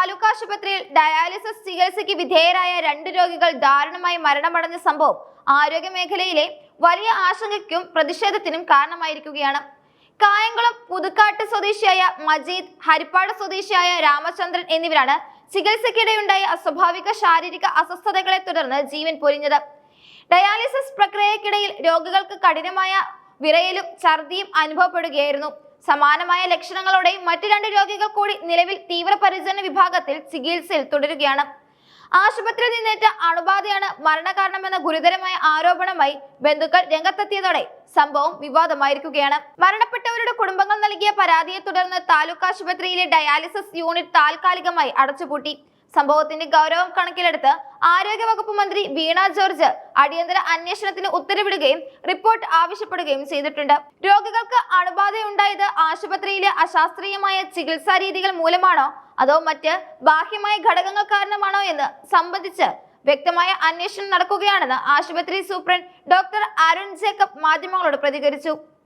താലൂക്ക് ആശുപത്രിയിൽ ഡയാലിസിസ് ചികിത്സയ്ക്ക് വിധേയരായ രണ്ട് രോഗികൾ ദാരുണമായി മരണമടഞ്ഞ സംഭവം ആരോഗ്യ മേഖലയിലെ വലിയ ആശങ്കയ്ക്കും പ്രതിഷേധത്തിനും കാരണമായിരിക്കുകയാണ്. കായംകുളം പുതുക്കാട്ട് സ്വദേശിയായ മജീദ് ഹരിപ്പാട് സ്വദേശിയായ രാമചന്ദ്രൻ എന്നിവരാണ് ചികിത്സയ്ക്കിടെയുണ്ടായ അസ്വാഭാവിക ശാരീരിക അസ്വസ്ഥതകളെ തുടർന്ന് ജീവൻ പൊരിഞ്ഞത് ഡയാലിസിസ് പ്രക്രിയക്കിടയിൽ രോഗികൾക്ക് കഠിനമായ വിറയലും ഛർദിയും അനുഭവപ്പെടുകയായിരുന്നു. സമാനമായ ലക്ഷണങ്ങളോടെ മറ്റു രണ്ട് രോഗികൾ കൂടി നിലവിൽ തീവ്രപരിചരണ വിഭാഗത്തിൽ ചികിത്സയിൽ തുടരുകയാണ്. ആശുപത്രിയിൽ നിന്നേറ്റ അണുബാധയാണ് മരണകാരണമെന്ന ഗുരുതരമായ ആരോപണമായി ബന്ധുക്കൾ രംഗത്തെത്തിയതോടെ സംഭവം വിവാദമായിരിക്കുകയാണ്. മരണപ്പെട്ടവരുടെ കുടുംബങ്ങൾ നൽകിയ പരാതിയെ തുടർന്ന് താലൂക്ക് ആശുപത്രിയിലെ ഡയാലിസിസ് യൂണിറ്റ് താൽക്കാലികമായി അടച്ചുപൂട്ടി. സംഭവത്തിന്റെ ഗൗരവം കണക്കിലെടുത്ത് ആരോഗ്യവകുപ്പ് മന്ത്രി വീണ ജോർജ് അടിയന്തര അന്വേഷണത്തിന് ഉത്തരവിടുകയും റിപ്പോർട്ട് ആവശ്യപ്പെടുകയും ചെയ്തിട്ടുണ്ട്. രോഗികൾക്ക് അണുബാധയുണ്ടായത് ആശുപത്രിയിലെ അശാസ്ത്രീയമായ ചികിത്സാ രീതികൾ മൂലമാണോ? അതോ മറ്റ് ബാഹ്യമായ ഘടകങ്ങൾ കാരണമാണോ എന്ന് സംബന്ധിച്ച് വ്യക്തമായ അന്വേഷണം നടക്കുകയാണെന്ന് ആശുപത്രി സൂപ്രണ്ട് ഡോക്ടർ അരുൺ ജേക്കബ് മാധ്യമങ്ങളോട് പ്രതികരിച്ചു.